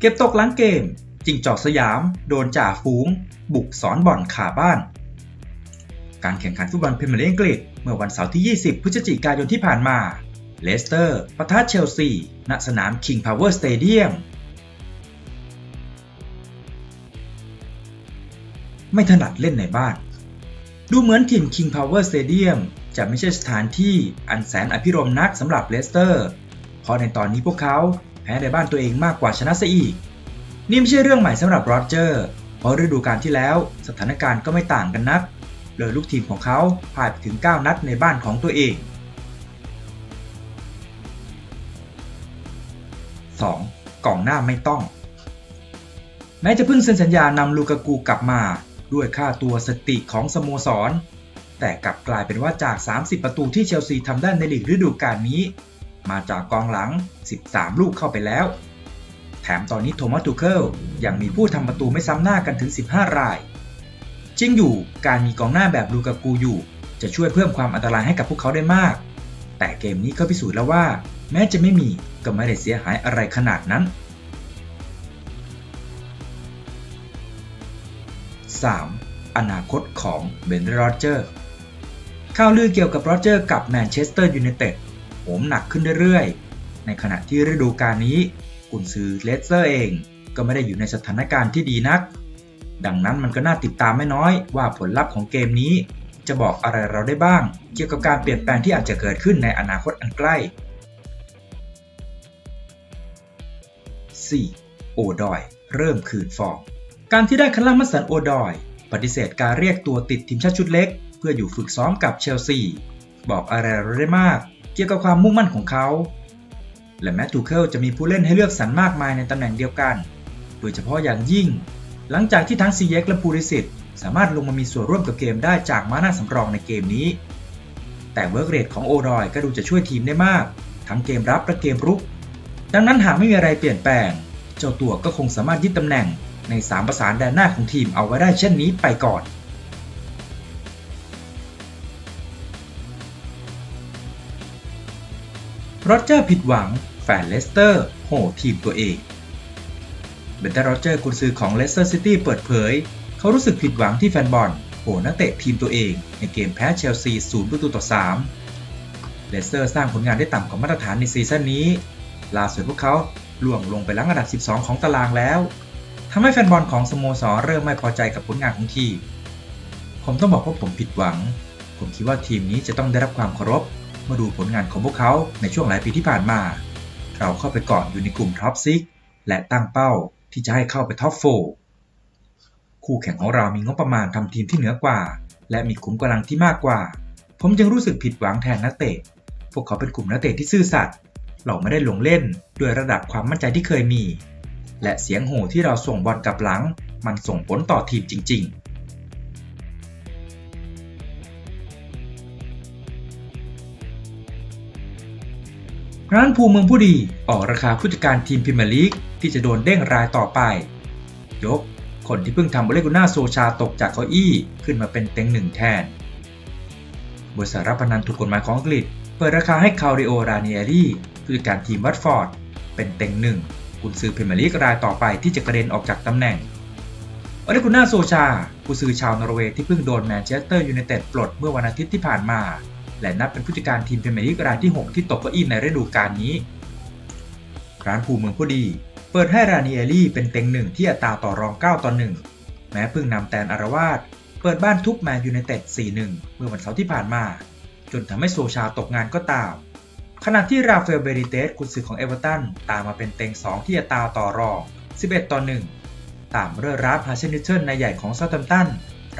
เก็บตกหลังเกม จิงจอกสยาม โดนจ่าฝูง บุกสอนบ่อนขาบ้าน การแข่งขันฟุตบอลพรีเมียร์ลีกอังกฤษ เมื่อวันเสาร์ที่ 20 พฤศจิกายนที่ผ่านมา เลสเตอร์ปะทะเชลซี ณ สนาม King Power Stadium ไม่ถนัดเล่นในบ้าน ดูเหมือนทีม King Power Stadium จะไม่ใช่สถานที่อันแสนอภิรมนักสำหรับเลสเตอร์ เพราะในตอนนี้พวกเขา พ้ในบ้านตัวเองมากกว่าชนะซะอีก นี่ไม่ใช่เรื่องใหม่สำหรับโรเจอร์ เพราะฤดูกาลที่แล้วสถานการณ์ก็ไม่ต่างกันนัก เลยลูกทีมของเขาพ่ายไปถึง 9 นัดในบ้านของตัวเอง 2. กล่องหน้าไม่ต้อง แม้จะเพิ่งเซ็นสัญญานำลูกากูกลับมา ด้วยค่าตัวสติของสโมสร แต่กลับกลายเป็นว่าจาก 30 ประตูที่เชลซีทำได้ในลีกฤดูกาลนี้ มาจากกองหลัง 13 ลูกเข้าไปแล้ว แถมตอนนี้โทมัสตูเคิลยังมีผู้ทำประตูไม่ซ้ำหน้ากันถึง 15 ราย จริงอยู่การมีกองหน้าแบบลูกากูอยู่ จะช่วยเพิ่มความอันตรายให้กับพวกเขาได้มาก แต่เกมนี้ก็พิสูจน์แล้วว่า แม้จะไม่มีก็ไม่ได้เสียหายอะไรขนาดนั้น 3. อนาคตของเบนด์โรเจอร์ข่าวลือเกี่ยวกับโรเจอร์กับแมนเชสเตอร์ยูไนเต็ด มหนักขึ้นเรื่อยๆ ในขณะที่ฤดูกาลนี้ กุนซือเลสเตอร์เองก็ไม่ได้อยู่ในสถานการณ์ที่ดีนัก ดังนั้นมันก็น่าติดตามไม่น้อยว่าผลลัพธ์ของเกมนี้ จะบอกอะไรเราได้บ้าง เกี่ยวกับการเปลี่ยนแปลงที่อาจจะเกิดขึ้นในอนาคตอันใกล้ 4. โอดอย เริ่มคืนฟอร์มการที่ได้คาร์ลมัสสันโอดอย ปฏิเสธการเรียกตัวติดทีมชาติชุดเล็ก เพื่ออยู่ฝึกซ้อมกับเชลซี บอกอะไรเราได้มาก กี่ยวกับความมุ่งมั่นของเขา และแมตตูเคิลจะมีผู้เล่นให้เลือกสรรมากมายในตำแหน่งเดียวกัน โดยเฉพาะอย่างยิ่ง หลังจากที่ทั้งซีเย็กและปูริสิตสามารถลงมามีส่วนร่วมกับเกมได้จากม้าหน้าสำรองในเกมนี้ แต่เวิร์กเรทของโอดอยก็ดูจะช่วยทีมได้มาก ทั้งเกมรับและเกมรุก ดังนั้นหากไม่มีอะไรเปลี่ยนแปลง เจ้าตัวก็คงสามารถยึดตำแหน่งใน 3 ประสานแดนหน้าของทีมเอาไว้ได้เช่นนี้ไปก่อน โรเจอร์ผิดหวัง แฟนเลสเตอร์ โหทีมตัวเอง เบนเตอร์โรเจอร์กุนซือของเลสเตอร์ซิตี้เปิดเผย เขารู้สึกผิดหวังที่แฟนบอลโหนักเตะทีมตัวเอง ในเกมแพ้เชลซี 0 ประตูต่อ 3 เลสเตอร์สร้างผลงานได้ต่ำกว่ามาตรฐานในซีซั่นนี้ ล่าสุดพวกเขาล่วงลงไปลังอันดับ 12 ของตารางแล้วทำให้แฟนบอลของสโมสรเริ่มไม่พอใจกับผลงานของทีม ผมต้องบอกว่าผมผิดหวัง ผมคิดว่าทีมนี้จะต้องได้รับความเคารพ มื่อดูผลงานของพวกเขาในช่วงหลายปีที่ผ่านมา เราเข้าไปเกาะอยู่ในกลุ่มท็อปซิกและตั้งเป้าที่จะให้เข้าไปท็อปโฟคู่แข่งของเรามีงบประมาณทำทีมที่เหนือกว่า และมีขุมกำลังที่มากกว่า ผมจึงรู้สึกผิดหวังแทนนักเตะ พวกเขาเป็นกลุ่มนักเตะที่ซื่อสัตย์เราไม่ได้ลงเล่นด้วยระดับความมั่นใจที่เคยมี และเสียงโห่ที่เราส่งบอลกลับหลัง มันส่งผลต่อทีมจริง ๆ ร้านภูเมืองผู้ดีออกราคาผู้จัดการทีมพรีเมียร์ลีกที่จะโดนเด้งรายต่อไป ยก คนที่เพิ่งทำโอเลกุน่าโซชาตกจากเก้าอี้ขึ้นมาเป็นเต็งหนึ่งแทน บริษัทรับพนันถูกกฎหมายของอังกฤษ เปิดราคาให้คาริโอราเนียรีผู้จัดการทีมวัตฟอร์ด เป็นเต็งหนึ่งกุนซือพรีเมียร์ลีกรายต่อไปที่จะกระเด็นออกจากตำแหน่งโอเลกุน่าโซชากุนซือชาวนอร์เวย์ที่เพิ่งโดนแมนเชสเตอร์ยูไนเต็ดปลดเมื่อวันอาทิตย์ที่ผ่านมา และนับเป็นผู้จัดการทีมพรีเมียร์ลีกรายที่ 6 ที่ตกเก้าอี้ในฤดูกาลนี้ ร้านภูเมืองผู้ดี เปิดให้ราเนิเอลี่เป็นเต็งหนึ่งที่อัตราต่อรอง 9 ต่อ 1 แม้เพิ่งนำแตนอารวาสเปิดบ้านทุบแมนยูไนเต็ด 4-1 เมื่อวันเสาร์ที่ผ่านมา จนทำให้โซชาตกงานก็ตาม ขณะที่ราฟาเอลเบริเตสกุนซือของเอเวอร์ตันตามมาเป็นเต็ง 2 ที่อัตราต่อรอง 11 ต่อ 1 ตามเรอร์ราฟฮาเชนิเทิลในใหญ่ของเซาท์แฮมป์ตัน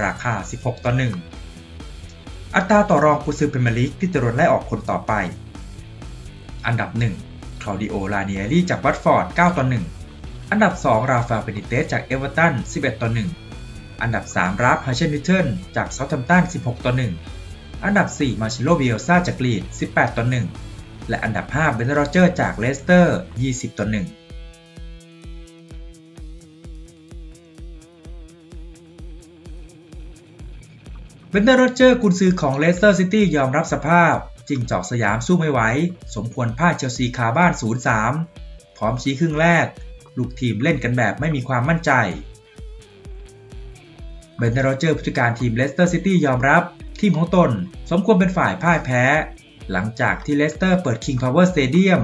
ราคา 16 ต่อ 1 อัตราต่อรองกุซือพรีเมียร์ลีกที่จะโดนไล่ออกคนต่อไป อันดับ 1 คลาดิโอ ลาเนียรีจากวัตฟอร์ด 9 ต่อ 1 อันดับ 2 ราฟาเบนิเตสจากเอเวอร์ตัน 11 ต่อ 1 อันดับ 3 ราฟฮาเชนนิเทิลจากเซาท์แฮมป์ตัน 16 ต่อ 1 อันดับ 4 มาชิโลเบียลซาจากลีด18 ต่อ 1 และอันดับ 5 เบนโรเจอร์จากเลสเตอร์ 20 ต่อ 1 เวนเดอร์โรเจอร์กุนซือของเลสเตอร์ซิตี้ยอมรับสภาพ จิงจอกสยามสู้ไม่ไหว สมควรพ่ายเชลซีคาบ้าน 0-3 พร้อมชี้ครึ่งแรก ลูกทีมเล่นกันแบบไม่มีความมั่นใจเบนเดอร์โรเจอร์ผู้จัดการทีมเลสเตอร์ซิตี้ยอมรับ ทีมของตน สมควรเป็นฝ่ายพ่ายแพ้ หลังจากที่เลสเตอร์เปิด King Power Stadium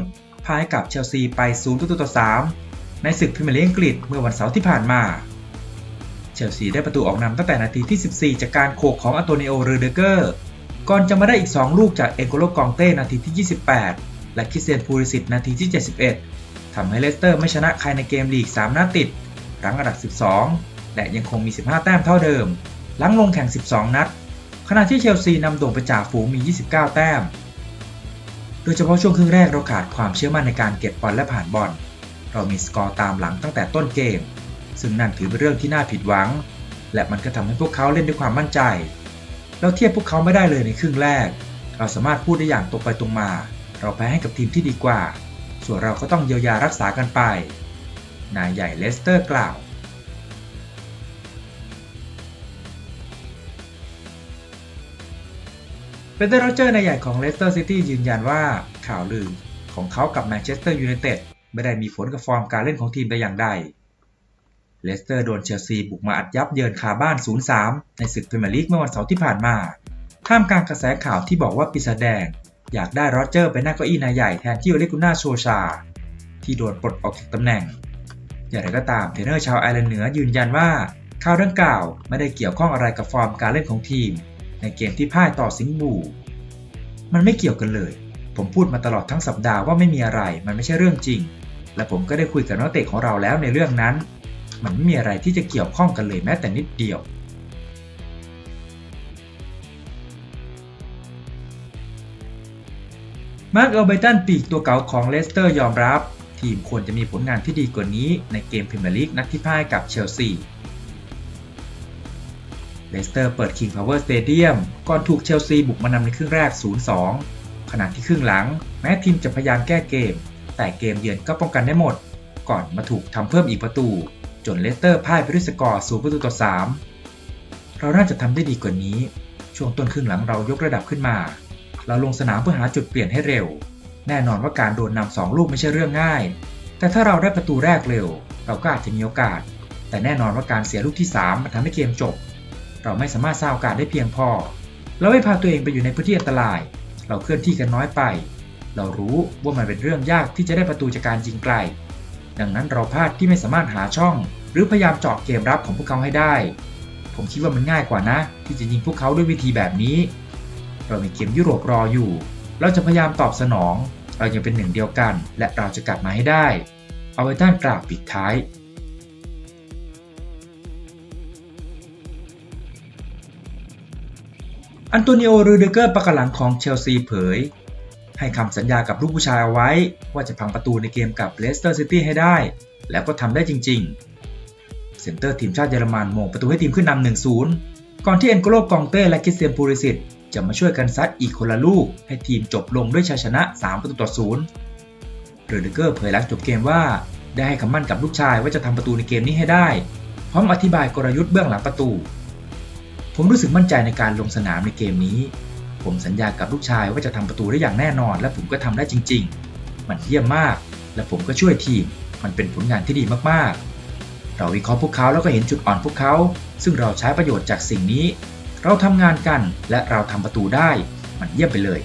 พ่ายกับเชลซีไป0ต่อ3ในศึกพรีเมียร์ลีกอังกฤษเมื่อวันเสาร์ที่ผ่านมา เชลซีได้ประตูออกนำตั้งแต่นาทีที่ 14 จากการโขกของอันโตนิโอเรเดเกอร์ ก่อนจะมาได้อีก 2 ลูกจากเอ็นโกโลกองเต้นาทีที่ 28 และคิเตียนพูริสิตนาทีที่ 71 ทำให้เลสเตอร์ไม่ชนะใครในเกมลีก 3 นัดติด รั้งอันดับ 12 และยังคงมี 15 แต้มเท่าเดิม หลังลงแข่ง 12 นัด ขณะที่เชลซีนำโด่งไปจ่าฝูงมี 29 แต้ม โดยเฉพาะช่วงครึ่งแรกเราขาดความเชื่อมั่นในการเก็บบอลและผ่านบอล เรามีสกอร์ตามหลังตั้งแต่ต้นเกม ซึ่งนั่นถือเป็นเรื่องที่น่าผิดหวัง และมันก็ทำให้พวกเขาเล่นด้วยความมั่นใจ เราเทียบพวกเขาไม่ได้เลยในครึ่งแรก เราสามารถพูดได้อย่างตรงไปตรงมา เราแพ้ให้กับทีมที่ดีกว่า ส่วนเราก็ต้องเยียวยารักษากันไป นายใหญ่เลสเตอร์กล่าวเปเตอร์โรเจอร์นายใหญ่ของเลสเตอร์ซิตี้ยืนยันว่าข่าวลือของเขากับแมนเชสเตอร์ยูไนเต็ดไม่ได้มีผลกับฟอร์มการเล่นของทีมแต่อย่างใด เลสเตอร์โดนเชลซีบุกมาอัดยับเยินคาบ้าน 0-3 ในศึกพรีเมียร์ลีกเมื่อวันเสาร์ที่ผ่านมา ท่ามกลางกระแสข่าวที่บอกว่าปีศาจแดง อยากได้โรเจอร์ไปนั่งเก้าอี้นายใหญ่แทนที่โอเลกุน่าโชชา ที่โดนปลดออกจากตำแหน่ง อย่างไรก็ตามเทรนเนอร์ชาวไอร์แลนด์เหนือยืนยันว่าข่าวดังกล่าวไม่ได้เกี่ยวข้องอะไรกับฟอร์มการเล่นของทีม ในเกมที่พ่ายต่อสิงห์บูมันไม่เกี่ยวกันเลย ผมพูดมาตลอดทั้งสัปดาห์ว่าไม่มีอะไร มันไม่ใช่เรื่องจริง และผมก็ได้คุยกับนักเตะของเราแล้วในเรื่องนั้น มันไม่มีอะไรที่จะเกี่ยวข้องกันเลยแม้แต่นิดเดียว มาร์กเอลเบตันปีกตัวเก่าของเลสเตอร์ยอมรับ ทีมควรจะมีผลงานที่ดีกว่านี้ในเกมพรีเมียร์ลีกนัดที่พ่ายกับเชลซีเลสเตอร์เปิด King Power Stadium ก่อนถูกเชลซีบุกมานำในครึ่งแรก 0-2 ขณะที่ครึ่งหลัง แม้ทีมจะพยายามแก้เกม แต่เกมเยือนก็ป้องกันได้หมด ก่อนมาถูกทำเพิ่มอีกประตู จนเลสเตอร์พ่ายไปด้วยสกอร์0ประตูต่อ 3 เราน่าจะทำได้ดีกว่านี้ ช่วงต้นครึ่งหลังเรายกระดับขึ้นมา เราลงสนามเพื่อหาจุดเปลี่ยนให้เร็ว แน่นอนว่าการโดนนำสองลูกไม่ใช่เรื่องง่าย แต่ถ้าเราได้ประตูแรกเร็ว เราก็อาจจะมีโอกาส แต่แน่นอนว่าการเสียลูกที่3มันทำให้เกมจบ เราไม่สามารถสร้างโอกาสได้เพียงพอ เราไม่พาตัวเองไปอยู่ในพื้นที่อันตราย เราเคลื่อนที่กันน้อยไป เรารู้ว่ามันเป็นเรื่องยากที่จะได้ประตูจากการยิงไกล ดังนั้นเราพลาดที่ไม่สามารถหาช่อง หรือพยายามเจาะเกมรับของพวกเขาให้ได้ ผมคิดว่ามันง่ายกว่านะ ที่จะยิงพวกเขาด้วยวิธีแบบนี้ เรามีเกมยุโรปรออยู่ เราจะพยายามตอบสนอง เรายังเป็นหนึ่งเดียวกัน และเราจะกลับมาให้ได้ เอาไว้ด้านกล่าวปิดท้ายอันโตนิโอรูเดเกอร์ปะกหลังของเชลซีเผย ให้คำสัญญากับลูกผู้ชายเอาไว้ ว่าจะพังประตูในเกมกับเลสเตอร์ซิตี้ให้ได้ แล้วก็ทำได้จริง ๆ เซนเตอร์ทีมชาติเยอรมันโมงประตูให้ทีมขึ้นนำ1-0 ก่อนที่เอ็นโกโลกองเต้และคิสเตียนพูริสิตจะมาช่วยกันซัดอีกคนละลูก ให้ทีมจบลงด้วยชัยชนะ 3 ประตูต่อ0รูเดเกอร์เผยหลังจบเกมว่า ได้ให้คำมั่นกับลูกชายว่าจะทำประตูในเกมนี้ให้ได้ พร้อมอธิบายกลยุทธ์เบื้องหลังประตู ผมรู้สึกมั่นใจในการลงสนามในเกมนี้ ผมสัญญากับลูกชายว่าจะทำประตูได้อย่างแน่นอน และผมก็ทำได้จริง ๆ มันเยี่ยมมาก และผมก็ช่วยทีม มันเป็นผลงานที่ดีมากๆ เราวิเคราะห์พวกเขาแล้วก็เห็นจุดอ่อนพวกเขา ซึ่งเราใช้ประโยชน์จากสิ่งนี้ เราทำงานกันและเราทำประตูได้ มันเยี่ยมไปเลย